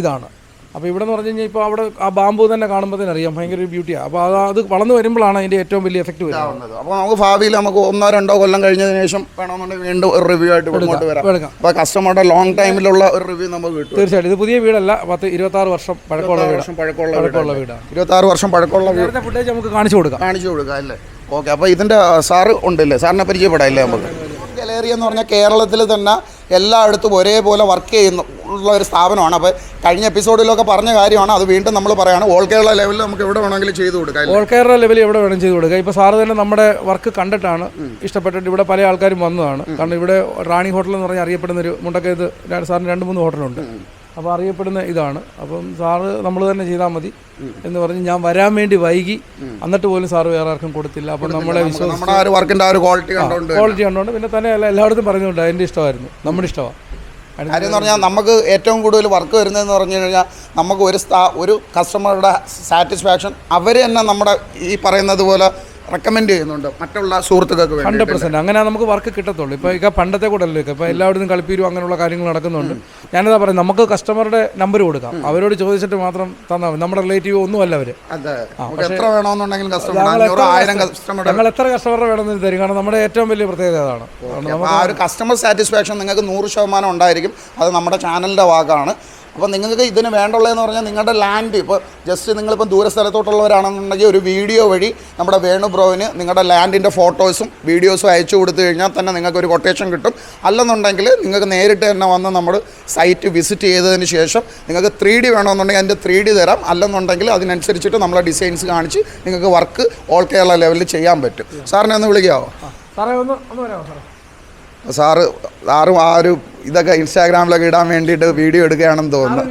ഇതാണ്. അപ്പോൾ ഇവിടെ എന്ന് പറഞ്ഞു കഴിഞ്ഞാൽ ഇപ്പോൾ അവിടെ ആ ബാമ്പു തന്നെ കാണുമ്പോൾ തന്നെ അറിയാം ഭയങ്കര ഒരു ബ്യൂട്ടിയാണ് അപ്പോൾ അത് അത് വളർന്നു വരുമ്പോഴാണ് അതിന്റെ ഏറ്റവും വലിയ എഫക്റ്റ് വരുന്നത്. അപ്പോൾ നമുക്ക് ഭാവിയിൽ നമുക്ക് ഒന്നോ രണ്ടോ കൊല്ലം കഴിഞ്ഞതിന് ശേഷം വേണമെന്നുണ്ടെങ്കിൽ വീണ്ടും ഒരു റിവ്യൂ ആയിട്ട് മുന്നോട്ട് വരാം അപ്പോൾ കസ്റ്റമറുടെ ലോങ് ടൈമിലുള്ള ഒരു റിവ്യൂ നമുക്ക് കിട്ടും. തീർച്ചയായിട്ടും. ഇത് പുതിയ വീടല്ല പത്ത് ഇരുപത്താറ് വർഷം പഴക്കമുള്ള വീട്. വർഷം പഴക്കമുള്ള പഴക്കമുള്ള വീടാണ് ഇരുപത്താറ് വർഷം പഴക്കമുള്ള വീട്. ഫുട്ടേജ് നമുക്ക് കാണിച്ചു കൊടുക്കാം. കാണിച്ചു കൊടുക്കാം അല്ലേ? ഓക്കെ അപ്പോൾ ഇതിന്റെ സാറ് ഉണ്ടല്ലേ? സാറിനെ പരിചയപ്പെടാം അല്ലേ നമുക്ക്? ഗലേറി എന്ന് പറഞ്ഞാൽ കേരളത്തിൽ തന്നെ എല്ലായിടത്തും ഒരേപോലെ വർക്ക് ചെയ്യുന്ന. ഉള്ള ഒരു സ്ഥാപനമാണ്. അപ്പോൾ കഴിഞ്ഞ എപ്പിസോഡിലൊക്കെ പറഞ്ഞ കാര്യമാണ്. അത് വീണ്ടും നമ്മൾ പറയുകയാണ് ഓൾ കേരള ലെവലിൽ നമുക്ക് എവിടെ വേണമെങ്കിലും ചെയ്തു കൊടുക്കാം? ഓൾ കേരള ലെവലിൽ എവിടെ വേണം ചെയ്തു കൊടുക്കുക ഇപ്പോൾ സാറ് തന്നെ നമ്മുടെ വർക്ക് കണ്ടിട്ടാണ് ഇഷ്ടപ്പെട്ടിട്ട് ഇവിടെ പല ആൾക്കാരും വന്നതാണ്. കാരണം ഇവിടെ റാണി ഹോട്ടൽ എന്ന് പറഞ്ഞാൽ അറിയപ്പെടുന്ന ഒരു മുണ്ടക്കയത്ത് സാറിന് രണ്ട് മൂന്ന് ഹോട്ടലുണ്ട്. അപ്പോൾ അറിയപ്പെടുന്ന ഇതാണ്. അപ്പം സാറ് നമ്മൾ തന്നെ ചെയ്താൽ മതി എന്ന് പറഞ്ഞ് ഞാൻ വരാൻ വേണ്ടി വൈകി. എന്നിട്ട് പോലും സാറ് വേറെ ആർക്കും കൊടുത്തില്ല. അപ്പം നമ്മളെ വിശ്വാസം ക്വാളിറ്റി കണ്ടുകൊണ്ട് പിന്നെ തന്നെ എല്ലാ- എല്ലായിടത്തും പറഞ്ഞുകൊണ്ട് എന്റെ ഇഷ്ടമായിരുന്നു. നമ്മുടെ ഇഷ്ടമാണ് കാര്യം എന്ന് പറഞ്ഞാൽ നമുക്ക് ഏറ്റവും കൂടുതൽ വർക്ക് വരുന്നതെന്ന് പറഞ്ഞു കഴിഞ്ഞാൽ നമുക്ക് ഒരു സ്ഥാ ഒരു കസ്റ്റമറുടെ സാറ്റിസ്ഫാക്ഷൻ അവർ തന്നെ നമ്മുടെ ഈ പറയുന്നത് പോലെ റെക്കമെൻഡ് ചെയ്യുന്നുണ്ട്. മറ്റുള്ള സുഹൃത്തുക്കൾക്ക് വേണ്ടി ഹൺഡ്രഡ് പെർസെന്റ് അങ്ങനെ നമുക്ക് വർക്ക് കിട്ടത്തുള്ളൂ. ഇപ്പോൾ ഈ പണ്ടത്തെ കൂടെ അല്ലേ ഇപ്പോൾ എല്ലായിടത്തും കളിപ്പീരും അങ്ങനെയുള്ള കാര്യങ്ങൾ നടക്കുന്നുണ്ട്. ഞാനിതാ പറയുന്നത് നമുക്ക് കസ്റ്റമറുടെ നമ്പർ കൊടുക്കാം. അവരോട് ചോദിച്ചിട്ട് മാത്രം തന്നാൽ നമ്മുടെ റിലേറ്റീവ് ഒന്നും അല്ല അവർ എത്ര വേണമെന്നുണ്ടെങ്കിലും കസ്റ്റമർ ഞങ്ങൾ എത്ര കസ്റ്റമറുടെ വേണമെന്ന് തരും. കാരണം നമ്മുടെ ഏറ്റവും വലിയ പ്രത്യേകത അതാണ്. ആ ഒരു കസ്റ്റമർ സാറ്റിസ്ഫാക്ഷൻ നിങ്ങൾക്ക് നൂറ് ശതമാനം ഉണ്ടായിരിക്കും. അത് നമ്മുടെ ചാനലിന്റെ ഭാഗമാണ്. അപ്പോൾ നിങ്ങൾക്ക് ഇതിന് വേണ്ടുള്ളതെന്ന് പറഞ്ഞാൽ നിങ്ങളുടെ ലാൻഡ് ഇപ്പോൾ ജസ്റ്റ് നിങ്ങളിപ്പോൾ ദൂരസ്ഥലത്തോട്ടുള്ളവരാണെന്നുണ്ടെങ്കിൽ ഒരു വീഡിയോ വഴി നമ്മുടെ വേണു ബ്രോവിന് നിങ്ങളുടെ ലാൻഡിന്റെ ഫോട്ടോസും വീഡിയോസും അയച്ചു കൊടുത്തു കഴിഞ്ഞാൽ തന്നെ നിങ്ങൾക്ക് ഒരു കൊട്ടേഷൻ കിട്ടും. അല്ലെന്നുണ്ടെങ്കിൽ നിങ്ങൾക്ക് നേരിട്ട് തന്നെ വന്ന് നമ്മൾ സൈറ്റ് വിസിറ്റ് ചെയ്തതിന് ശേഷം നിങ്ങൾക്ക് ത്രീ ഡി വേണമെന്നുണ്ടെങ്കിൽ അതിന്റെ ത്രീ ഡി തരാം. അല്ലെന്നുണ്ടെങ്കിൽ അതിനനുസരിച്ചിട്ട് നമ്മളെ ഡിസൈൻസ് കാണിച്ച് നിങ്ങൾക്ക് വർക്ക് ഓൾ കേരള ലെവലിൽ ചെയ്യാൻ പറ്റും. സാറിനെ ഒന്ന് വിളിക്കാമോ സാറേ ഒന്ന് ഒന്ന് പറയാമോ സാറേ? സാറ് സാറും ആ ഒരു ഇതൊക്കെ ഇൻസ്റ്റാഗ്രാമിലൊക്കെ ഇടാൻ വേണ്ടിയിട്ട് വീഡിയോ എടുക്കുകയാണെന്ന് തോന്നുന്നു.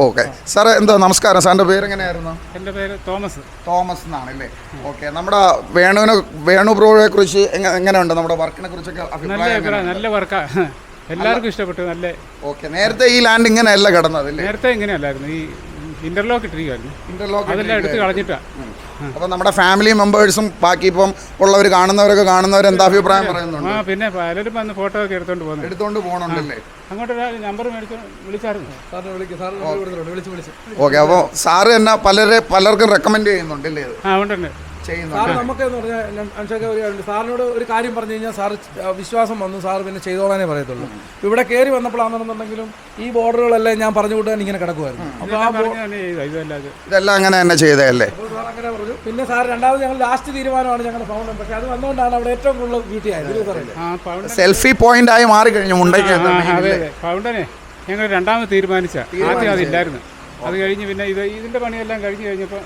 ഓക്കെ. സാറേ എന്താ നമസ്കാരം. സാറിന്റെ പേര് എങ്ങനെയായിരുന്നു എന്റെ പേര് തോമസ്. തോമസ് എന്നാണ് അല്ലേ? ഓക്കെ. നമ്മുടെ വേണുവിനെ വേണു ബ്രോയെ കുറിച്ച് എങ്ങനെ എങ്ങനെയുണ്ട്? നമ്മുടെ വർക്കിനെ കുറിച്ചൊക്കെ അഭിപ്രായം നല്ല വർക്കാ. [LAUGHS] എല്ലാവർക്കും ഇഷ്ടപ്പെട്ടു. നല്ല ഓക്കെ. നേരത്തെ ഈ ലാൻഡ് ഇങ്ങനെയല്ല കിടന്നത് നേരത്തെ ഇങ്ങനെയല്ലായിരുന്നു. ഈ ഇന്റർലോക്ക് ഇട്ടിരിക്കുമായിരുന്നു ഇന്റർലോക്ക് അതെല്ലാം എടുത്ത് കളഞ്ഞിട്ടാ. അപ്പോൾ നമ്മുടെ ഫാമിലി മെമ്പേഴ്സും ബാക്കി ഇപ്പം ഉള്ളവർ കാണുന്നവരൊക്കെ കാണുന്നവർ എന്താ അഭിപ്രായം പറയുന്നുണ്ട്? ആ പിന്നെ പലരും വന്ന് ഫോട്ടോ ഒക്കെ എടുത്തോണ്ട് പോകുന്നു. എടുത്തോണ്ട് പോകണുണ്ടല്ലേ അങ്ങോട്ട് നമ്പർ മേടിച്ചു വിളിച്ചായിരുന്നു. സാറിനെ വിളിക്കും സാറിന് കൊടുത്തിട്ടുണ്ട് വിളിച്ച് വിളിച്ച്. ഓക്കെ അപ്പോൾ സാറ് തന്നെ പലരെ പലർക്കും റെക്കമെൻഡ് ചെയ്യുന്നുണ്ടല്ലേ ഇത്? ആ ഉണ്ടുണ്ട്. സാറ് നമുക്ക് എന്ന് പറഞ്ഞാൽ ഞാൻ അനുഷൊക്കെ ഒരു കാര്യമുണ്ട് സാറിനോട് ഒരു കാര്യം പറഞ്ഞു കഴിഞ്ഞാൽ സാർ വിശ്വാസം വന്നു. സാർ പിന്നെ ചെയ്തോളാനേ പറയത്തുള്ളൂ. ഇവിടെ കയറി വന്നപ്പോഴാണെന്നുണ്ടെങ്കിലും ഈ ബോർഡറുകളെല്ലാം ഞാൻ പറഞ്ഞു കൂട്ടാൻ ഇങ്ങനെ കിടക്കുമായിരുന്നു. അപ്പോൾ ഇതെല്ലാം അങ്ങനെ തന്നെ ചെയ്തതല്ലേ? സാർ അങ്ങനെ പറഞ്ഞു. പിന്നെ സാർ രണ്ടാമത് ഞങ്ങൾ ലാസ്റ്റ് തീരുമാനമാണ് ഞങ്ങളുടെ ഫൗണ്ടൻ പക്ഷേ അത് വന്നുകൊണ്ടാണ് അവിടെ ഏറ്റവും കൂടുതൽ ബ്യൂട്ടി ആയത്. സെൽഫി പോയിന്റ് ആയി മാറിക്കഴിഞ്ഞു മുണ്ടയ്ക്ക്. ഫൗണ്ടനെ ഞങ്ങൾ രണ്ടാമത് തീരുമാനിച്ച. ആദ്യം അതില്ലായിരുന്നു. അത് കഴിഞ്ഞ് പിന്നെ ഇത് ഇതിന്റെ പണിയെല്ലാം കഴിഞ്ഞ് കഴിഞ്ഞപ്പോൾ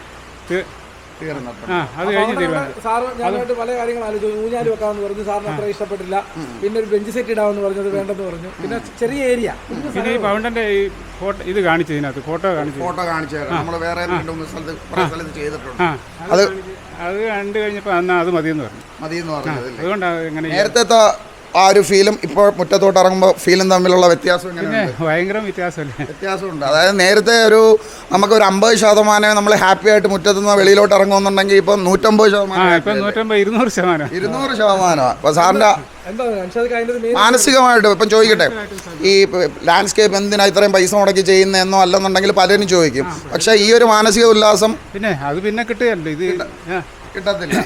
സാറ് ഞാനായിട്ട് പല കാര്യങ്ങൾ ആലോചിച്ചു. ഊഞ്ഞാൽ വെക്കാമെന്ന് പറഞ്ഞു സാറിന് അത്ര ഇഷ്ടപ്പെട്ടില്ല. പിന്നെ ഒരു ബെഞ്ച് സെറ്റ് ഇടാമെന്ന് പറഞ്ഞത് വേണ്ടെന്ന് പറഞ്ഞു. പിന്നെ ചെറിയ ഏരിയ പിന്നെ ഈ പൗണ്ടന്റെ ഈ ഫോട്ടോ ഇത് കാണിച്ചു ഇതിനകത്ത് ഫോട്ടോ കാണിച്ചു. ഫോട്ടോ കാണിച്ചു നമ്മൾ വേറെ സ്ഥലത്ത് ചെയ്തിട്ടുണ്ട്. അത് അത് കണ്ടു കഴിഞ്ഞപ്പോൾ എന്നാ അത് മതിയെന്ന് പറഞ്ഞു. മതി എന്ന് പറഞ്ഞത് അതുകൊണ്ടാണ് എങ്ങനെ നേരത്തെ ആ ഒരു ഫീലും ഇപ്പോൾ മുറ്റത്തോട്ട് ഇറങ്ങുമ്പോൾ ഫീലും തമ്മിലുള്ള വ്യത്യാസം പിന്നെ എങ്ങനെയുണ്ട് ഭയങ്കര വ്യത്യാസമല്ലേ? വ്യത്യാസമുണ്ട്. അതായത് നേരത്തെ ഒരു നമുക്ക് ഒരു അമ്പത് ശതമാനം നമ്മൾ ഹാപ്പി ആയിട്ട് മുറ്റത്തു നിന്ന് വെളിയിലോട്ട് ഇറങ്ങുമെന്നുണ്ടെങ്കിൽ ഇപ്പം നൂറ്റമ്പത് ആ ശതമാനം ഇരുന്നൂറ് ശതമാനം. ഇരുന്നൂറ് ശതമാനമാണ് അപ്പോൾ സാറിന്റെ മാനസികമായിട്ട് ഇപ്പം ചോദിക്കട്ടെ ഈ ലാൻഡ്സ്കേപ്പ് എന്തിനാ ഇത്രയും പൈസ മുടക്കി ചെയ്യുന്നതെന്നോ അല്ലെന്നുണ്ടെങ്കിൽ പലരും ചോദിക്കും. പക്ഷേ ഈ ഒരു മാനസിക ഉല്ലാസം പിന്നെ അത് പിന്നെ കിട്ടുകയല്ലോ ഇത് കിട്ടത്തില്ല.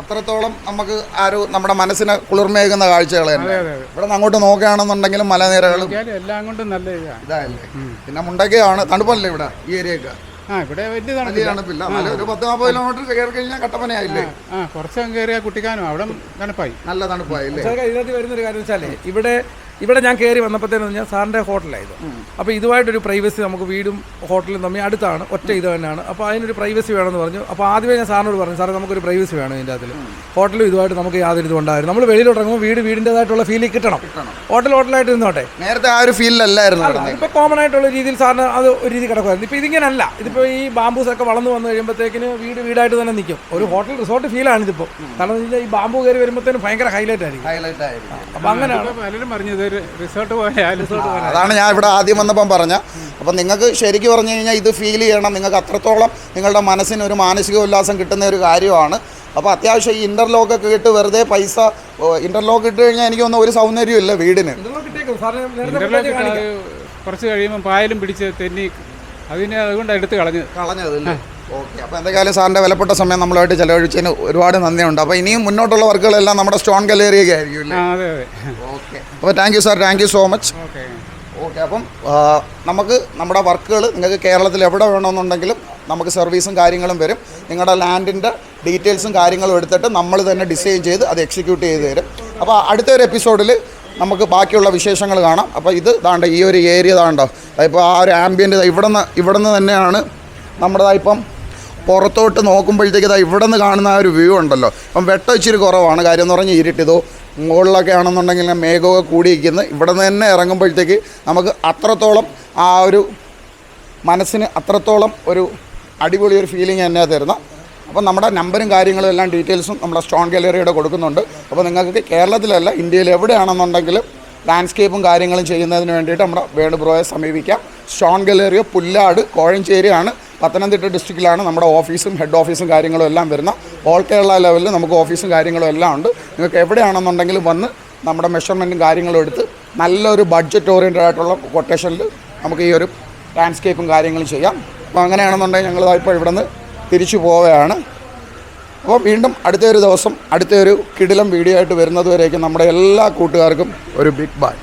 അത്രത്തോളം നമുക്ക് ആ ഒരു നമ്മുടെ മനസ്സിന് കുളിർമയേകുന്ന കാഴ്ചകൾ തന്നെ. അതെ അതെ ഇവിടെ നിന്ന് അങ്ങോട്ട് നോക്കുകയാണെന്നുണ്ടെങ്കിലും മലനിരകളും എല്ലാം കൊണ്ടും നല്ല ഇതായല്ലേ? പിന്നെ മുണ്ടക്കയാണ് തണുപ്പല്ലേ ഇവിടെ ഈ ഏരിയ ആ ഇവിടെ വലിയ തണുപ്പില്ല. ഒരു പത്ത് നാൽപ്പത് കിലോമീറ്റർ കയറി കഴിഞ്ഞാൽ കട്ടപ്പനയായില്ലേ? കയറിയാൽ കുട്ടിക്കാനും അവിടെ തണുപ്പായി. നല്ല തണുപ്പായി അനുഷാദ് ഇതിനകത്ത് വരുന്നൊരു കാര്യം വെച്ചാലേ ഇവിടെ ഇവിടെ ഞാൻ കയറി വന്നപ്പോഴത്തേന്ന് പറഞ്ഞാൽ സാറിന്റെ ഹോട്ടലായത് അപ്പോൾ ഇതുമായിട്ടൊരു പ്രൈവസി നമുക്ക് വീടും ഹോട്ടലും തമ്മിൽ അടുത്താണ് ഒറ്റ ഇത് തന്നെയാണ്. അപ്പോൾ അതിനൊരു പ്രൈവസി വേണമെന്ന് പറഞ്ഞു. അപ്പോൾ ആദ്യമേ ഞാൻ സാറിനോട് പറഞ്ഞു സാറേ നമുക്കൊരു പ്രൈവസി വേണം ഇതിന്റെ അതിൽ ഹോട്ടലും ഇതുമായിട്ട് നമുക്ക് യാതൊരു ഇതും ഉണ്ടായിരുന്നു നമ്മൾ വെളിയിൽ ഇറങ്ങുമ്പോൾ വീട് വീടിന്റെതായിട്ടുള്ള ഫീലിൽ കിട്ടണം. ഹോട്ടൽ ഹോട്ടലായിട്ട് ഇരുന്നോട്ടെ നേരത്തെ ആ ഒരു ഫീലിലല്ലായിരുന്നു ഇപ്പോൾ ഇപ്പൊ കോമൺ ആയിട്ടുള്ള രീതിയിൽ സാറിന് അത് ഒരു രീതി കിടക്കുമായിരുന്നു. ഇപ്പോൾ ഇതിങ്ങനല്ല. ഇതിപ്പോൾ ഈ ബാംബൂസ് ഒക്കെ വളർന്നു വന്നു കഴിയുമ്പോഴത്തേക്കിന് വീട് വീടായിട്ട് തന്നെ നിൽക്കും. ഒരു ഹോട്ടൽ റിസോർട്ട് ഫീലാണ് ഇതിപ്പോ കാരണം എന്ന് വെച്ചാൽ ഈ ബാമ്പു കയറി വരുമ്പോഴത്തേനും ഭയങ്കര ഹൈലൈറ്റ് ആയിരിക്കും. ഹൈലൈറ്റ് ആയിരിക്കും. അപ്പോൾ അങ്ങനെയാണ്. പലരും പറഞ്ഞു ഇതൊരു റിസോർട്ട് പോയാൽ അതാണ് ഞാൻ ഇവിടെ ആദ്യം വന്നപ്പം പറഞ്ഞ. അപ്പം നിങ്ങൾക്ക് ശരിക്കും പറഞ്ഞു കഴിഞ്ഞാൽ ഇത് ഫീൽ ചെയ്യണം. നിങ്ങൾക്ക് അത്രത്തോളം നിങ്ങളുടെ മനസ്സിന് ഒരു മാനസിക ഉല്ലാസം കിട്ടുന്ന ഒരു കാര്യമാണ്. അപ്പോൾ അത്യാവശ്യം ഈ ഇന്റർലോക്ക് ഒക്കെ ഇട്ട് വെറുതെ പൈസ ഇന്റർലോക്ക് ഇട്ട് കഴിഞ്ഞാൽ എനിക്ക് തോന്നുന്ന ഒരു സൗന്ദര്യമില്ല ഇല്ല വീടിന് കുറച്ച് കഴിയുമ്പോൾ പായലും പിടിച്ച് തെന്നി അതിനെ അതുകൊണ്ട് എടുത്ത് കളഞ്ഞത്. കളഞ്ഞതല്ലേ ഓക്കെ അപ്പോൾ എന്തായാലും സാറിന്റെ വിലപ്പെട്ട സമയം നമ്മളായിട്ട് ചിലവഴിച്ചതിന് ഒരുപാട് നന്ദിയുണ്ട്. അപ്പോൾ ഇനിയും മുന്നോട്ടുള്ള വർക്കുകളെല്ലാം നമ്മുടെ സ്റ്റോൺ ഗലേറിയൊക്കെ ആയിരിക്കും അതെ അതെ. ഓക്കെ. അപ്പോൾ thank you sir thank you so much okay. Okay അപ്പം നമുക്ക് നമ്മുടെ വർക്കുകൾ നിങ്ങൾക്ക് കേരളത്തിൽ എവിടെ വേണമെന്നുണ്ടെങ്കിലും നമുക്ക് സർവീസും കാര്യങ്ങളും വരും. നിങ്ങളുടെ ലാൻഡിന്റെ ഡീറ്റെയിൽസും കാര്യങ്ങളും എടുത്തിട്ട് നമ്മൾ തന്നെ ഡിസൈൻ ചെയ്ത് അത് എക്സിക്യൂട്ട് ചെയ്ത് തരും. അപ്പോൾ അടുത്ത ഒരു എപ്പിസോഡിൽ നമുക്ക് ബാക്കിയുള്ള വിശേഷങ്ങൾ കാണാം. അപ്പോൾ ഇത് ഇതാണ്ട് ഈ ഒരു ഏരിയ ദാണ്ടോ. ഇപ്പോൾ ആ ഒരു ആംബിയന്റ് ഇവിടെ നിന്ന് ഇവിടെ നിന്ന് തന്നെയാണ് നമ്മുടെ ഇപ്പം പുറത്തോട്ട് നോക്കുമ്പോഴത്തേക്ക് ഇതാ ഇവിടെ നിന്ന് കാണുന്ന ആ ഒരു വ്യൂ ഉണ്ടല്ലോ. അപ്പം വെട്ടം ഇച്ചിരി കുറവാണ്. കാര്യം എന്ന് പറഞ്ഞാൽ ഇരുട്ടിതോ മുകളിലൊക്കെ ആണെന്നുണ്ടെങ്കിൽ മേഘമൊക്കെ കൂടിയിരിക്കുന്നത് ഇവിടെ നിന്ന് തന്നെ ഇറങ്ങുമ്പോഴത്തേക്ക് നമുക്ക് അത്രത്തോളം ആ ഒരു മനസ്സിന് അത്രത്തോളം ഒരു അടിപൊളി ഒരു ഫീലിംഗ് തന്നെ തരുന്ന അപ്പോൾ നമ്മുടെ നമ്പറും കാര്യങ്ങളും എല്ലാം ഡീറ്റെയിൽസും നമ്മുടെ സ്റ്റോൺ ഗാലറിയുടെ കൊടുക്കുന്നുണ്ട്. അപ്പോൾ നിങ്ങൾക്ക് കേരളത്തിലല്ല ഇന്ത്യയിൽ എവിടെയാണെന്നുണ്ടെങ്കിലും ലാൻഡ്സ്കേപ്പും കാര്യങ്ങളും ചെയ്യുന്നതിന് വേണ്ടിയിട്ട് നമ്മുടെ വേണുബ്രോയെ സമീപിക്കാം. സ്റ്റോൺ ഗാലറിയോ പുല്ലാട് കോഴഞ്ചേരിയാണ്. പത്തനംതിട്ട ഡിസ്ട്രിക്റ്റിലാണ് നമ്മുടെ ഓഫീസും ഹെഡ് ഓഫീസും കാര്യങ്ങളും എല്ലാം വരുന്ന. ഓൾ കേരള ലെവലിൽ നമുക്ക് ഓഫീസും കാര്യങ്ങളും എല്ലാം ഉണ്ട്. നിങ്ങൾക്ക് എവിടെയാണെന്നുണ്ടെങ്കിലും വന്ന് നമ്മുടെ മെഷർമെന്റും കാര്യങ്ങളും എടുത്ത് നല്ലൊരു ബഡ്ജറ്റ് ഓറിയന്റഡ് ആയിട്ടുള്ള കൊട്ടേഷനിൽ നമുക്ക് ഈ ഒരു ലാൻഡ്സ്കേപ്പും കാര്യങ്ങളും ചെയ്യാം. അപ്പോൾ അങ്ങനെയാണെന്നുണ്ടെങ്കിൽ ഞങ്ങൾ ഇപ്പോൾ ഇവിടെ നിന്ന് തിരിച്ചു പോവുകയാണ്. അപ്പോൾ വീണ്ടും അടുത്തൊരു ദിവസം അടുത്തൊരു കിടിലം വീഡിയോ ആയിട്ട് വരുന്നതുവരേക്കും നമ്മുടെ എല്ലാ കൂട്ടുകാർക്കും ഒരു ബിഗ് ബൈ